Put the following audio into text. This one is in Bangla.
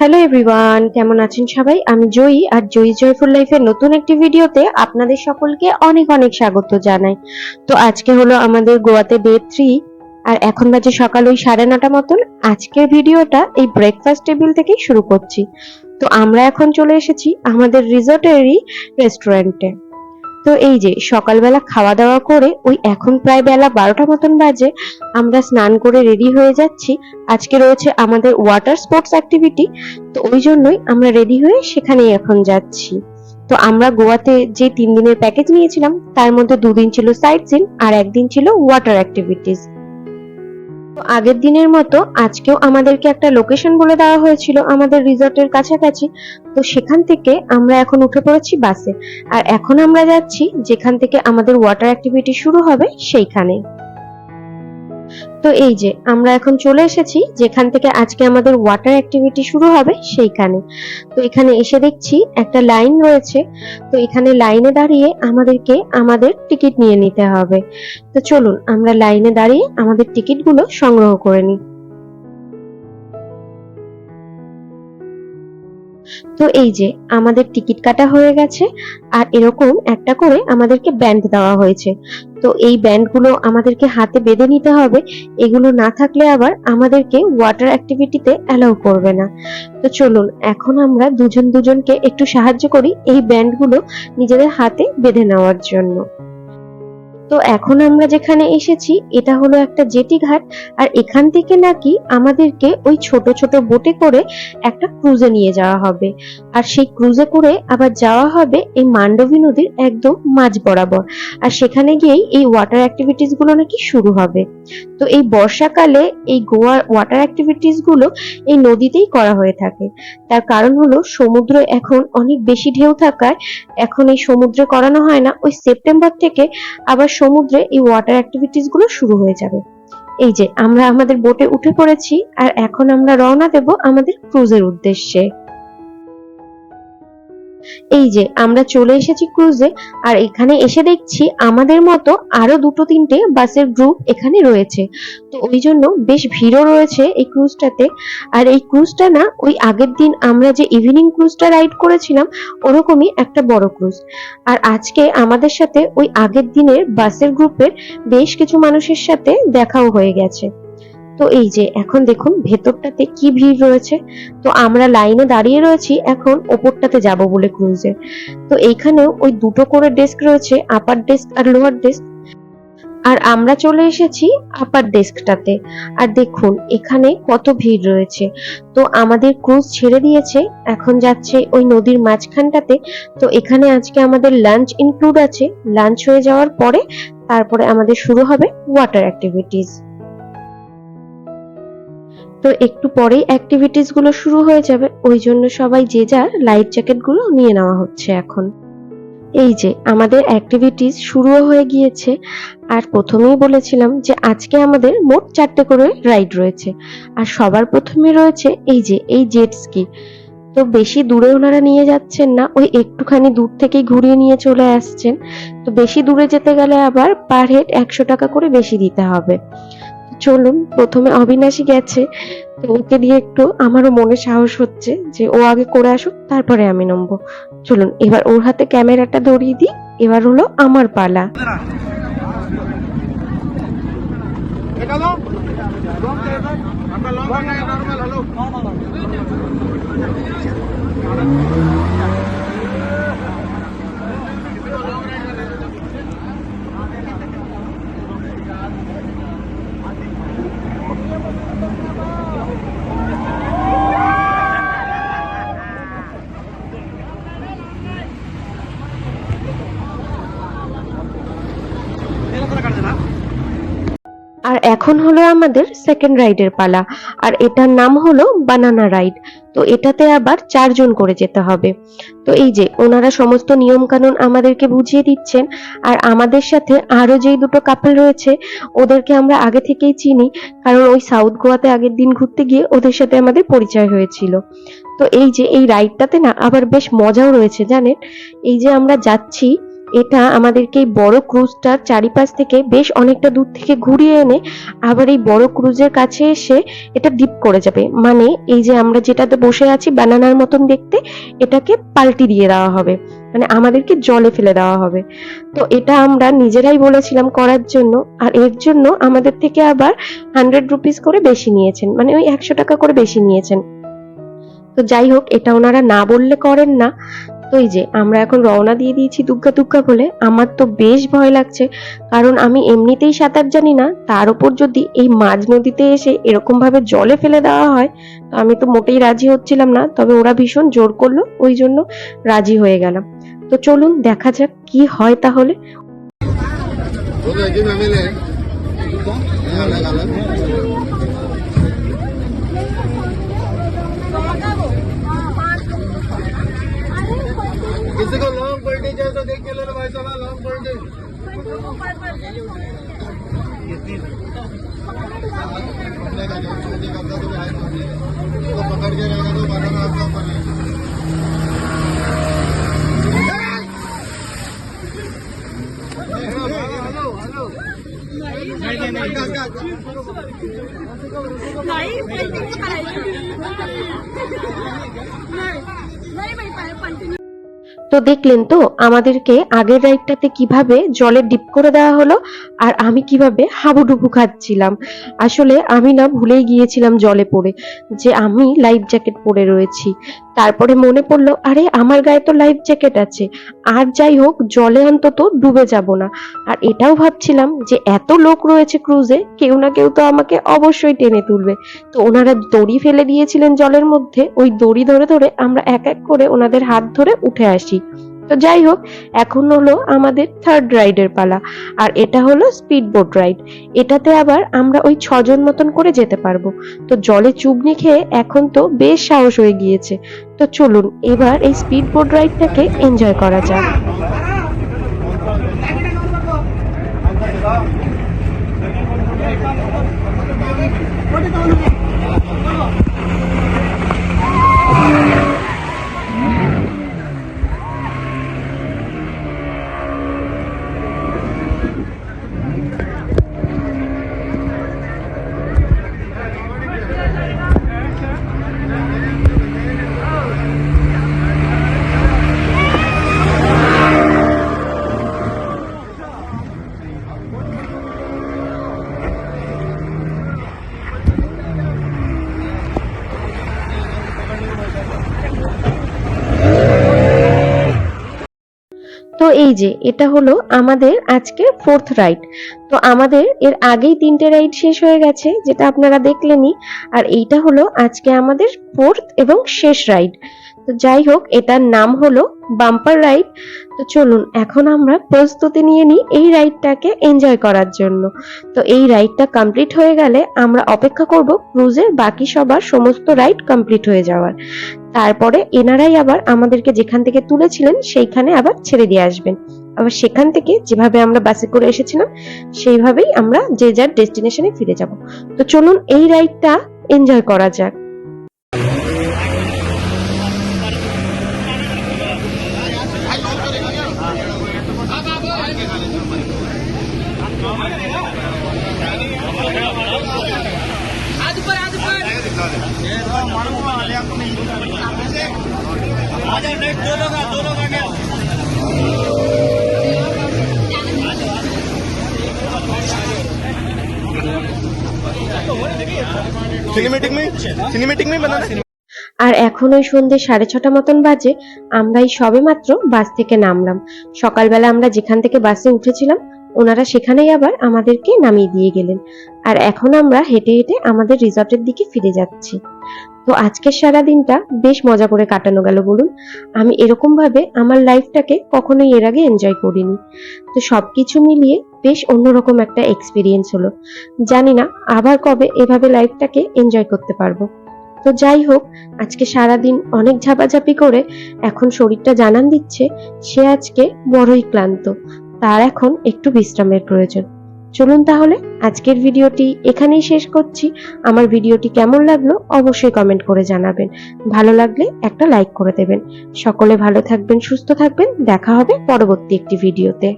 হ্যালো এভরিওয়ান কেমন আছেন সবাই? আমি জয়ী আর জয়ী জয়ফুল লাইফের নতুন একটি ভিডিওতে আপনাদের সকলকে অনেক অনেক স্বাগত জানাই। তো আজকে হলো আমাদের গোয়াতে ডে থ্রি আর এখন বাজে সকাল ওই সাড়ে নটা মতন। আজকের ভিডিওটা এই ব্রেকফাস্ট টেবিল থেকেই শুরু করছি। তো আমরা এখন চলে এসেছি আমাদের রিসোর্টেরই রেস্টুরেন্টে তো এই যে সকালবেলা খাওয়া দাওয়া করে ওই এখন প্রায় বেলা বারোটা মতন বাজে, আমরা স্নান করে রেডি হয়ে যাচ্ছি। আজকে রয়েছে আমাদের ওয়াটার স্পোর্টস অ্যাক্টিভিটি তো ওই জন্যই আমরা রেডি হয়ে সেখানেই এখন যাচ্ছি। তো আমরা গোয়াতে যে তিন দিনের প্যাকেজ নিয়েছিলাম, তার মধ্যে দুদিন ছিল সাইট সিন আর একদিন ছিল ওয়াটার অ্যাক্টিভিটিস তো আগের দিনের মতো আজকেও আমাদেরকে একটা লোকেশন বলে দেওয়া হয়েছিল আমাদের রিসর্টের কাছাকাছি। তো সেখান থেকে আমরা এখন উঠে পড়েছি বাসে। আর এখন আমরা যাচ্ছি যেখান থেকে আমাদের ওয়াটার অ্যাক্টিভিটি শুরু হবে সেইখানে তো এই যে, আমরা এখন চলে এসেছি, যেখান থেকে আজকে আমাদের ওয়াটার অ্যাক্টিভিটি শুরু হবে সেইখানে। তো এখানে এসে দেখছি একটা লাইন রয়েছে, তো এখানে লাইনে দাঁড়িয়ে আমাদেরকে আমাদের টিকিট নিয়ে নিতে হবে। তো চলুন, আমরা লাইনে দাঁড়িয়ে আমাদের টিকিটগুলো সংগ্রহ করে নিই। তো এই যে আমাদের টিকিট কাটা হয়ে গেছে, আর এরকম একটা করে আমাদেরকে ব্যান্ড দেওয়া হয়েছে। তো এই ব্যান্ডগুলো আমাদেরকে হাতে বেঁধে নিতে হবে, এগুলো না থাকলে আবার আমাদেরকে ওয়াটার অ্যাক্টিভিটিতে অ্যালাউ করবে না। তো চলুন, এখন আমরা দুজন দুজনকে একটু সাহায্য করি এই ব্যান্ডগুলো নিজেদের হাতে বেঁধে নেওয়ার জন্য। তো এখন আমরা যেখানে এসেছি, এটা হলো একটা জেটি ঘাট, আর এখান থেকে নাকি আমাদেরকে ওই ছোট ছোট বোটে করে একটা ক্রুজে নিয়ে যাওয়া হবে। আর সেই ক্রুজে করে আবার যাওয়া হবে এই মান্ডবী নদীর একদম মাঝ বরাবর। আর সেখানে গিয়েই এই ওয়াটার অ্যাক্টিভিটিসগুলো নাকি শুরু হবে। তো এই বর্ষাকালে এই গোয়ার ওয়াটার অ্যাক্টিভিটিসগুলো এই নদীতেই করা হয়ে থাকে। তার কারণ হলো সমুদ্র এখন অনেক বেশি ঢেউ থাকায়, এখন এই সমুদ্রে করানো হয় না, ওই সেপ্টেম্বর থেকে আবার সমুদ্রে এই ওয়াটার অ্যাক্টিভিটিসগুলো শুরু হয়ে যাবে। এই যে, আমরা আমাদের বোটে উঠে পড়েছি, আর এখন আমরা রওনা দেব আমাদের ক্রুজের উদ্দেশ্যে। এই যে, আমরা চলে এসেছি ক্রুজে আর এখানে এসে দেখছি আমাদের মতো আরও দুটো তিনটে বাসের গ্রুপ এখানে রয়েছে। তো ওই জন্য বেশ ভিড়ও রয়েছে এই ক্রুজটাতে আর এই ক্রুজটা না, ওই আগের দিন আমরা যে ইভিনিং ক্রুজটা রাইড করেছিলাম, ওরকমই একটা বড় ক্রুজ আর আজকে আমাদের সাথে ওই আগের দিনের বাসের গ্রুপের বেশ কিছু মানুষের সাথে দেখাও হয়ে গেছে। তো এই যে, এখন দেখুন ভেতরটাতে কি ভিড় রয়েছে। তো আমরা লাইনে দাঁড়িয়ে রয়েছি, এখন ওপরটাতে যাব বলে ক্রুজে তো এইখানেও ওই দুটো করে ডেস্ক রয়েছে আপার ডেস্ক আর লোয়ার ডেস্ক আর আমরা চলে এসেছি আপার ডেস্কটাতে আর দেখুন, এখানে কত ভিড় রয়েছে। তো আমাদের ক্রুজ ছেড়ে দিয়েছে, এখন যাচ্ছে ওই নদীর মাঝখানটাতে। তো এখানে আজকে আমাদের লাঞ্চ ইনক্লুড আছে। লাঞ্চ হয়ে যাওয়ার পরে, তারপরে আমাদের শুরু হবে ওয়াটার অ্যাক্টিভিটিস তো একটু পরেই অ্যাক্টিভিটিসগুলো শুরু হয়ে যাবে। ওই জন্য সবাই যে যার লাইফ জ্যাকেটগুলো নিয়ে নেওয়া হচ্ছে এখন। এই যে, আমাদের অ্যাক্টিভিটিস শুরুও হয়ে গিয়েছে। আর প্রথমেই বলেছিলাম যে, আজকে আমাদের মোট চারটে করে রাইড রয়েছে। আর সবার প্রথমে রয়েছে এই যে, এই জেট স্কি তো বেশি দূরে ওনারা নিয়ে যাচ্ছেন না, ওই একটুখানি দূর থেকেই ঘুরিয়ে নিয়ে চলে আসছেন। তো বেশি দূরে যেতে গেলে আবার পার হেড একশো টাকা করে বেশি দিতে হবে। চলুন, প্রথমে অবিনাশী গেছে, তো ওকে দিয়ে একটু আমারও মনে সাহস হচ্ছে যে ও আগে করে আসুক, তারপরে আমি নামবো চলুন, এবার ওর হাতে ক্যামেরাটা ধরিয়ে দিই, এবার হলো আমার পালা Pegado? এখন হলো আমাদের সেকেন্ড রাইডের পালা। আর এটার নাম হলো বানানা রাইড তো এটাতে আবার চারজন করে যেতে হবে। তো এই যে, ওনারা সমস্ত নিয়ম কানুন আমাদেরকে বুঝিয়ে দিচ্ছেন। আর আমাদের সাথে আরও যেই দুটো কাপল রয়েছে, ওদেরকে আমরা আগে থেকেই চিনি। কারণ ওই সাউথ গোয়াতে আগের দিন ঘুরতে গিয়ে ওদের সাথে আমাদের পরিচয় হয়েছিল। তো এই যে, এই রাইডটাতে না আবার বেশ মজাও রয়েছে, জানেন? এই যে আমরা যাচ্ছি এটা আমাদেরকে বড় ক্রুজটার চারিপাশ থেকে বেশ অনেকটা দূর থেকে ঘুরিয়ে এনে আবার এই বড় ক্রুজের কাছে এসে এটা ডিপ করে যাবে। মানে এই যে আমরা যেটাতে বসে আছি বানানার মতন দেখতে, এটাকে পাল্টি দিয়ে দেওয়া হবে। মানে আমাদেরকে জলে ফেলে দেওয়া হবে। তো এটা আমরা নিজেরাই বলেছিলাম করার জন্য, আর এর জন্য আমাদের থেকে আবার হান্ড্রেড রুপিস করে বেশি নিয়েছেন। মানে ওই একশো টাকা করে বেশি নিয়েছেন। তো যাই হোক, এটা ওনারা না বললে করেন না। তো এই যে আমরা এখন রওনা দিয়ে দিয়েছি দুগ্গা দুগ্গা বলে, আমার তো বেশ ভয় লাগছে। কারণ আমি এমনিতেই সাঁতার জানি না, তার উপর যদি এই মাঝ নদীতে এসে এরকম ভাবে জলে ফেলে দেওয়া হয়, তো আমি তো মোটেই রাজি হচ্ছিলাম না। তবে ওরা ভীষণ জোর করল, ওই জন্য রাজি হয়ে গেলাম। তো চলুন দেখা যাক কি হয় তাহলে। किसी को लॉन्ग पलटी चाहिए तो देख के ले लो भाई साहब लॉन्ग पलटी तो पकड़ के रहेगा तो बनाना आपका ऊपर है हेलो हेलो नहीं नहीं नाही তো দেখলেন তো আমাদেরকে আগের রাইডটাতে কীভাবে জলে ডিপ করে দেওয়া হলো আর আমি কীভাবে হাবুডুবু খাচ্ছিলাম। আসলে আমি না ভুলেই গিয়েছিলাম জলে পড়ে যে আমি লাইফ জ্যাকেট পরে রয়েছি। তারপরে মনে পড়ল, আরে আমার গায়ে তো লাইফ জ্যাকেট আছে, আর যাই হোক জলে অন্তত ডুবে যাব না। আর এটাও ভাবছিলাম যে এত লোক রয়েছে ক্রুজে, কেউ না কেউ তো আমাকে অবশ্যই টেনে তুলবে। তো ওনারা দড়ি ফেলে দিয়েছিলেন জলের মধ্যে, ওই দড়ি ধরে ধরে আমরা এক এক করে ওনাদের হাত ধরে উঠে আসি। তো যাই হোক, এখন হলো আমাদের থার্ড রাইডের পালা। আর এটা হলো স্পিড বোট রাইড এটাতে আবার আমরা ওই ছজন মতন করে যেতে পারব। তো জলে চুবনি খেয়ে এখন তো বেশ সাহস হয়ে গিয়েছে। তো চলুন, এবার এই স্পিড বোট রাইডটাকে এনজয় করা যাক। এই যে, এটা হলো আমাদের আজকে ফোর্থ রাইড তো আমাদের এর আগেই তিনটে রাইড শেষ হয়ে গেছে, যেটা আপনারা দেখলেনই। আর এইটা হলো আজকে আমাদের ফোর্থ এবং শেষ রাইড তো যাই হোক, এটার নাম হলো বাম্পার রাইড তো চলুন, এখন আমরা প্রস্তুতি নিয়ে নিই এই রাইডটাকে এনজয় করার জন্য। তো এই রাইডটা কমপ্লিট হয়ে গেলে আমরা অপেক্ষা করব ক্রুজের বাকি সবার সমস্ত রাইড কমপ্লিট হয়ে যাওয়ার। তারপরে এনারাই আবার আমাদেরকে যেখান থেকে তুলেছিলেন, সেইখানে আবার ছেড়ে দিয়ে আসবেন। আবার সেখান থেকে যেভাবে আমরা বাসে করে এসেছিলাম, সেইভাবেই আমরা যে যার ডেস্টিনেশনে ফিরে যাব। তো চলুন এই রাইডটা এনজয় করা যাক। सिनेमेटिक में सिनेमेटिक में बनाना আর এখন ওই সন্ধ্যে সাড়ে ছটা মতন বাজে আমরা এই সবে মাত্র বাস থেকে নামলাম সকালবেলা আমরা যেখান থেকে বাসে উঠেছিলাম ওনারা সেখানেই আবার আমাদেরকে নামিয়ে দিয়ে গেলেন। আর এখন আমরা হেঁটে হেঁটে আমাদের রিসর্টের দিকে ফিরে যাচ্ছি। তো আজকের সারা দিনটা বেশ মজা করে কাটানো গেল বলুন। আমি এরকম ভাবে আমার লাইফটাকে কখনোই এর আগে এনজয় করিনি। তো সবকিছু মিলিয়ে বেশ অন্যরকম একটা এক্সপিরিয়েন্স হলো। জানি না আবার কবে এভাবে লাইফটাকে এনজয় করতে পারব। তো যাই হোক, আজকে সারাদিন অনেক ঝাপাঝাপি করে এখন শরীরটা জানান দিচ্ছে, সে আজকে বড়ই ক্লান্ত। তার এখন একটু বিশ্রামের প্রয়োজন। চলুন তাহলে আজকের ভিডিওটি এখানেই শেষ করছি। আমার ভিডিওটি কেমন লাগল অবশ্যই কমেন্ট করে জানাবেন। ভালো লাগলে একটা লাইক করে দেবেন। সকলে ভালো থাকবেন, সুস্থ থাকবেন। দেখা হবে পরবর্তী একটি ভিডিওতে।